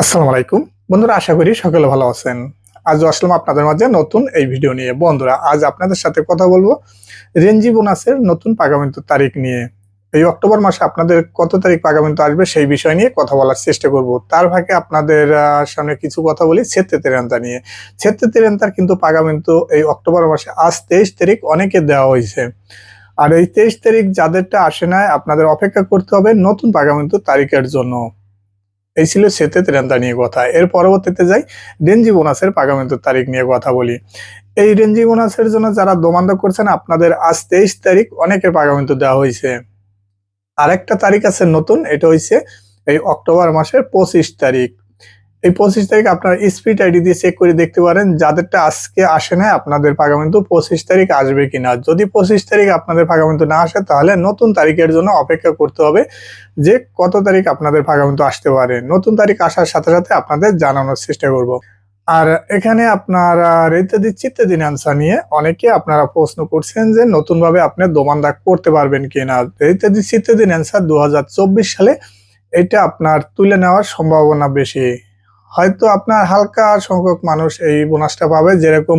আসসালামু আলাইকুম। বন্ধুরা, আশা করি সকলে ভালো আছেন। আজ আসলাম আপনাদের মাঝে নতুন এই ভিডিও নিয়ে। বন্ধুরা, আজ আপনাদের সাথে কথা বলব রেঞ্জি বোনাসের নতুন পাগামিন্ত তারিখ নিয়ে। এই অক্টোবর মাসে আপনাদের কত তারিখ পাগামিন্ত আসবে সেই বিষয় নিয়ে কথা বলার চেষ্টা করব। তার ভাগে আপনাদের সামনে কিছু কথা বলি ছেত্রে তেরেন্তা নিয়ে। ছেত্রে তেরেন্তার কিন্তু পাগামিন্ত এই অক্টোবর মাসে আজ তেইশ তারিখ অনেকে দেওয়া হয়েছে। আর এই তেইশ তারিখ যাদেরটা আসে না আপনাদের অপেক্ষা করতে হবে নতুন পাগামিন্ত তারিখের জন্য। এই ছিল সেতে ত্রেন্দা নিয়ে কথা। এর পরবর্তীতে যাই ডেনজি বোনাসের পাগামিন্ত তারিখ নিয়ে কথা বলি। এই ডেনজি বোনাসের জন্য যারা দোমান্দ করছেন, আপনাদের আজ তেইশ তারিখ অনেকের পাগামিন্ত দেওয়া হয়েছে। আরেকটা তারিখ আছে নতুন, এটা হয়েছে এই অক্টোবর মাসের পঁচিশ তারিখ। এই পঁচিশ তারিখ আপনার স্পিড আইডি দিয়ে চেক করে দেখতে পারেন যাদেরটা আজকে আসে না আপনাদের পাগামিন্তু পঁচিশ তারিখ আসবে কিনা। যদি পঁচিশ তারিখ আপনাদের পাগামিন্তু না আসে, তাহলে নতুন তারিখের জন্য অপেক্ষা করতে হবে যে কত তারিখ আপনাদের পাগামিন্তু আসতে পারে। নতুন তারিখ আসার সাথে সাথে আপনাদের জানানোর চেষ্টা করব। আর এখানে আপনারা ইত্যাদি চিত্তাদি আনসার নিয়ে অনেকে আপনারা প্রশ্ন করছেন যে নতুনভাবে আপনি দোমানদা করতে পারবেন কিনা। ইত্যাদি চিত্তাদি অ্যান্সার দু সালে এটা আপনার তুলে নেওয়ার সম্ভাবনা বেশি। হয়তো আপনার হালকা সংখ্যক মানুষ এই বোনাসটা পাবে। যেরকম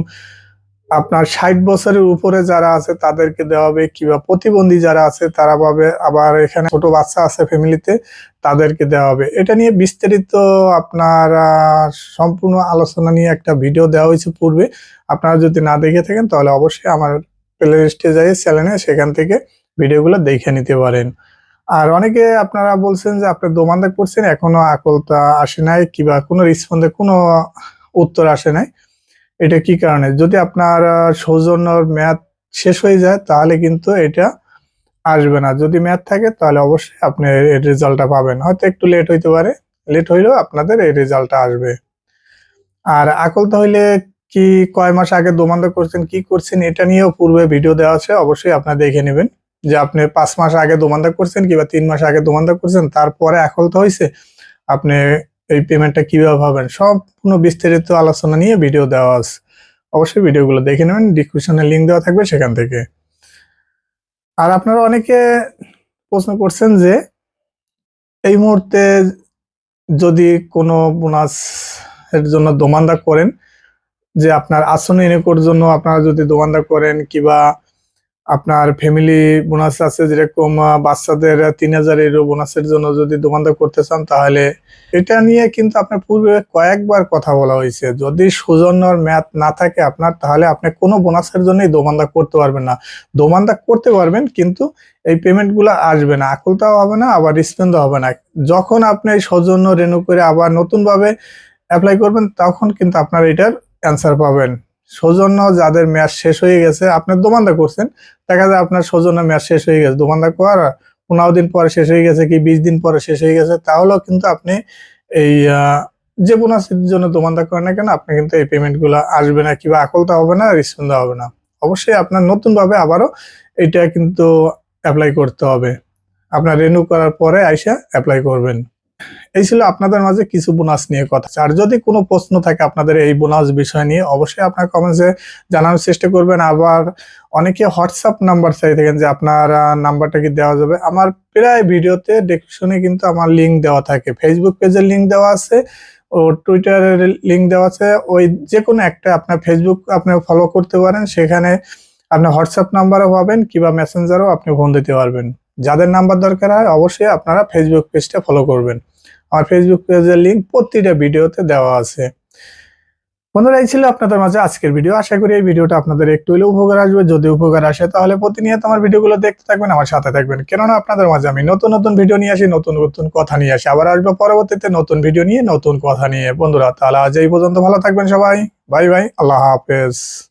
আপনার ষাট বছরের উপরে যারা আছে, তাদেরকে দেওয়া হবে কিংবা প্রতিবন্ধী যারা আছে, তারা পাবে। আবার এখানে ছোট বাচ্চা আছে ফ্যামিলিতে, তাদেরকে দেওয়া হবে। এটা নিয়ে বিস্তারিত আপনার সম্পূর্ণ আলোচনা নিয়ে একটা ভিডিও দেওয়া হয়েছে পূর্বে। আপনারা যদি না দেখে থাকেন, তাহলে অবশ্যই আমার প্লে লিস্টে যাই চ্যানেলে সেখান থেকে ভিডিওগুলো দেখে নিতে পারেন। আর অনেকে আপনারা বলছেন যে আপনি দোমান্দা করছেন এখনও আকলতা আসে নাই কিংবা কোনো রেসপন্সে কোনো উত্তর আসে নাই। এটা কি কারণে? যদি আপনার আহ, সৌজন্যর মেয়াদ শেষ হয়ে যায় তাহলে কিন্তু এটা আসবে না। যদি মেয়াদ থাকে তাহলে অবশ্যই আপনি এর রেজাল্টটা পাবেন। হয়তো একটু লেট হইতে পারে। লেট হইলেও আপনাদের এই রেজাল্টটা আসবে। আর আকলতা হইলে কি কয় মাস আগে দোমান্দা করছেন কি করছেন এটা নিয়েও পূর্বে ভিডিও দেওয়া আছে অবশ্যই আপনারা দেখে নেবেন। যে আপনি পাঁচ মাস আগে দোমান্দা করছেন কিংবা তিন মাস আগে দোমান্দা করছেন, তারপরে আকলতা হয়েছে আপনি এই পেমেন্টটা কীভাবে পাবেন? সম্পূর্ণ বিস্তারিত আলোচনা নিয়ে ভিডিও দেওয়া আছে। অবশ্যই ভিডিওগুলো দেখে নেবেন ডিসক্রিপশনে লিঙ্ক দেওয়া থাকবে সেখান থেকে। আর আপনারা অনেকে প্রশ্ন করছেন যে, এই মুহূর্তে যদি কোনো বোনাস এর জন্য দোমান্দা করেন, যে আপনার আসনে এনেকোর জন্য আপনারা যদি দোমান্দা করেন কিবা আপনার ফ্যামিলি বোনাস আছে যেরকম বাচ্চাদের তিন হাজার এরো বোনাসের জন্য যদি দোমান্দা করতে চান, তাহলে এটা নিয়ে কিন্তু আপনার পূর্বে কয়েকবার কথা বলা হয়েছে। যদি সৌজন্যর ম্যাথ না থাকে আপনার, তাহলে আপনি কোনো বোনাসের জন্যই দোমান্দা করতে পারবেন না। দোমান্দা করতে পারবেন, কিন্তু এই পেমেন্টগুলো আসবে না। আকুলতাও হবে না, আবার রিসপেন্ডও হবে না। যখন আপনি সৌজন্য রেনু করে আবার নতুনভাবে অ্যাপ্লাই করবেন, তখন কিন্তু আপনার এটার অ্যান্সার পাবেন। সৌজন্য যাদের মেয়াদ শেষ হয়ে গেছে, আপনি দোমান্দা করছেন, দেখা যায় আপনার সৌজন্য মেয়াদ শেষ হয়ে গেছে, দোমান্দা করার পনেরো দিন পরে শেষ হয়ে গেছে কি বিশ দিন পরে শেষ হয়ে গেছে, তাহলেও কিন্তু আপনি এই যে বোনাসের জন্য দোমান্দা করেন না কেন, আপনি কিন্তু এই পেমেন্টগুলো আসবে না, কিংবা আকলতা হবে না রিসপন্দ হবে না। অবশ্যই আপনার নতুনভাবে আবারও এটা কিন্তু অ্যাপ্লাই করতে হবে। আপনার রেনু করার পরে আইসা অ্যাপ্লাই করবেন। এই ছিল আপনাদের মাঝে কিছু বোনাস নিয়ে কথা। আর যদি কোনো প্রশ্ন থাকে আপনাদের এই বোনাস বিষয় নিয়ে, অবশ্যই আপনার কমেন্টসে জানানোর চেষ্টা করবেন। আবার অনেকে হোয়াটসঅ্যাপ নাম্বার চাই থাকেন যে আপনার নাম্বারটা কি দেওয়া যাবে? আমার প্রায় ভিডিওতে ডেসক্রিপশনে কিন্তু আমার লিংক দেওয়া থাকে। ফেসবুক পেজের লিংক দেওয়া আছে, ও টুইটারের লিংক দেওয়া আছে। ওই যে কোনো একটা আপনার ফেসবুক আপনি ফলো করতে পারেন। সেখানে আপনি হোয়াটসঅ্যাপ নাম্বারও পাবেন, কিংবা মেসেঞ্জারও আপনি ফোন দিতে পারবেন। যাদের নাম্বার দরকার হয় অবশ্যই আপনারা ফেসবুক পেজটা ফলো করবেন। আমার ফেসবুক পেজের লিঙ্ক প্রতিটা ভিডিওতে দেওয়া আছে। বন্ধুরা, এই ছিল আপনাদের মাঝে আজকের ভিডিও আশা করি এই ভিডিওটা আপনাদের একটু হলেও উপকার আসবে। যদি উপকার আসে, তাহলে প্রতিনিয়ত আমার ভিডিওগুলো দেখতে থাকবেন, আমার সাথে থাকবেন। কেননা আপনাদের মাঝে আমি নতুন নতুন ভিডিও নিয়ে আসি, নতুন নতুন কথা নিয়ে আসি। আবার আসব পরবর্তীতে নতুন ভিডিও নিয়ে, নতুন কথা নিয়ে। বন্ধুরা, তাহলে আজ এই পর্যন্ত ভালো থাকবেন সবাই। বাই বাই আল্লাহ হাফেজ।